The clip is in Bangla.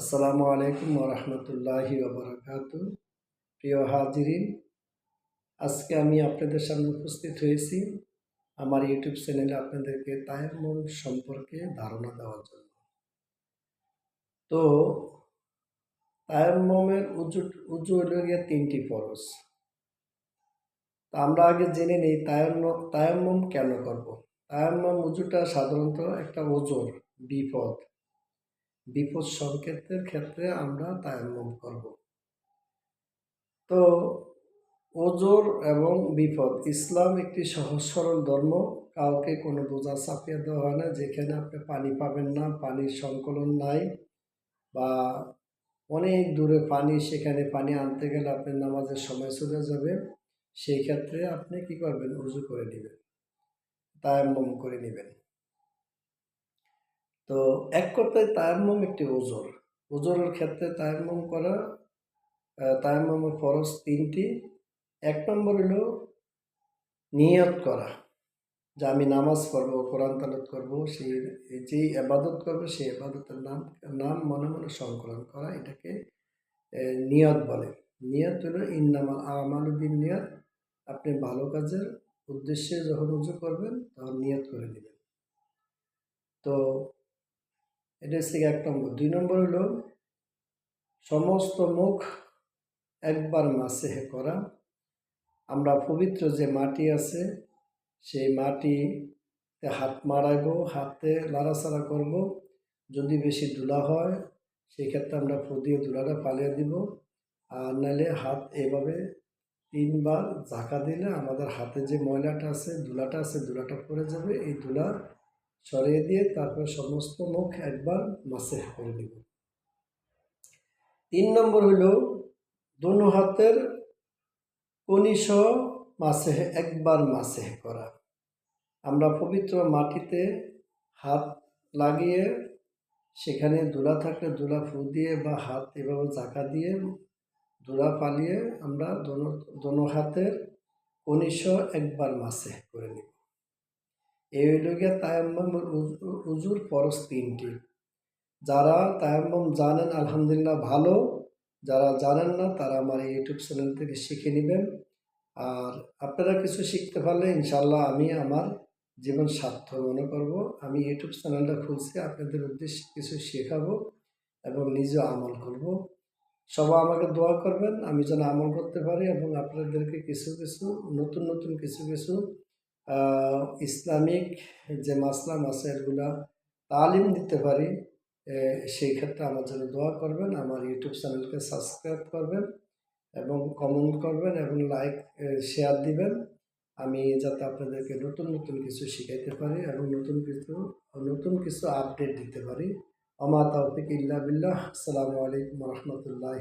আসসালামু আলাইকুম রহমতুল্লাহি ওবরাকাত প্রিয় হাজিরিন, আজকে আমি আপনাদের সামনে উপস্থিত হয়েছি আমার ইউটিউব চ্যানেলে আপনাদেরকে তায়াম্মুম সম্পর্কে ধারণা দেওয়ার জন্য। তো, তায়াম্মমের উজু উজু হলো গিয়ে তিনটি ফরজ। তা আমরা আগে জেনে নিই তায়াম্ম কেন করব? তায়াম্মম উজুটা সাধারণত একটা ওজোর বিপদ। বিপদ সংকেতের ক্ষেত্রে আমরা তায়াম্মম করব। তো, ওজোর এবং বিপদ, ইসলাম একটি সহজ সরল ধর্ম, কাউকে কোনো বোঝা চাপিয়ে দেওয়া হয় না, যেখানে আপনি পানি পাবেন না, পানির সংকলন নাই বা অনেক দূরে পানি, সেখানে পানি আনতে গেলে আপনার নামাজের সময় চলে যাবে সেই ক্ষেত্রে আপনি কি করবেন? উজু করে নেবেন, তায়াম্মম করে নেবেন। তো এক কথায় তায়াম্মম একটি ওজোর। ওজোরের ক্ষেত্রে তায়াম্মম করা তায়াম্মমের খরচ তিনটি। এক নম্বর হলো নিয়ত করা। যে আমি নামাজ পড়ব, কোরআন তালত করব সেই যেই আবাদত করব, সেই আবাদতের নাম নাম মনে মনে সংকলন করা, এটাকে নিয়ত বলে। নিয়ত হলো ইন্নামাল আমালুদ্দিন নিয়ত আপনি ভালো কাজের উদ্দেশ্যে যখন উজু করবেন, তখন নিয়ত করে নেবেন। তো এটা হচ্ছে এক নম্বর। দুই নম্বর হলো, সমস্ত মুখ একবার মাসে করা। আমরা পবিত্র যে মাটি আছে, সেই মাটিতে হাত মারাইব হাতে লাড়াচাড়া করব। যদি বেশি ধুলা হয় সেই ক্ষেত্রে আমরা ফু দিয়ে ধুলাটা পালিয়ে দিব। আর নাহলে হাত এভাবে তিনবার ঝাঁকা দিলে আমাদের হাতে যে ময়লাটা আছে ধুলাটা আছে ধুলাটা পড়ে যাবে। এই ধুলা সরিয়ে দিয়ে তারপর সমস্ত মুখ একবার মাসে করে দিব তিন নম্বর হইল, দোনো হাতের কনিষ মাসে একবার মাসে করা। আমরা পবিত্র মাটিতে হাত লাগিয়ে সেখানে দোলা থাকলে দোলা ফু দিয়ে বা হাত এভাবে জাকা দিয়ে দোলা পালিয়ে আমরা দোনো হাতের কনিষ একবার মাসে করে নিব। এই হইল উজুর ফরজ তিনটি। যারা তায়াম্মম জানেন, আলহামদুলিল্লাহ ভালো। যারা জানেন না, তারা আমার ইউটিউব চ্যানেল থেকে শিখে নেবেন। আর আপনারা কিছু শিখতে পারলে ইনশাল্লাহ আমি আমার জীবন সার্থক মনে করব। আমি ইউটিউব চ্যানেলটা খুলছি, আপনাদের উদ্দেশ্যে কিছু শেখাবো এবং নিজে আমল করব। সবাই আমাকে দোয়া করবেন, আমি যেন আমল করতে পারি এবং আপনাদেরকে কিছু কিছু, নতুন নতুন কিছু কিছু ইসলামিক যে মাসলাম আছে এগুলা তালিম দিতে পারি সেই ক্ষেত্রে আমার জন্য দোয়া করবেন, আমার ইউটিউব চ্যানেলকে সাবস্ক্রাইব করবেন এবং কমেন্ট করবেন এবং লাইক শেয়ার দিবেন। আমি যাতে আপনাদেরকে নতুন নতুন কিছু শিখাইতে পারি এবং নতুন কিছু নতুন কিছু আপডেট দিতে পারি। আমা তৌফিক ইল্লা বিল্লাহ। আসসালামু আলাইকুম রহমতুল্লাহ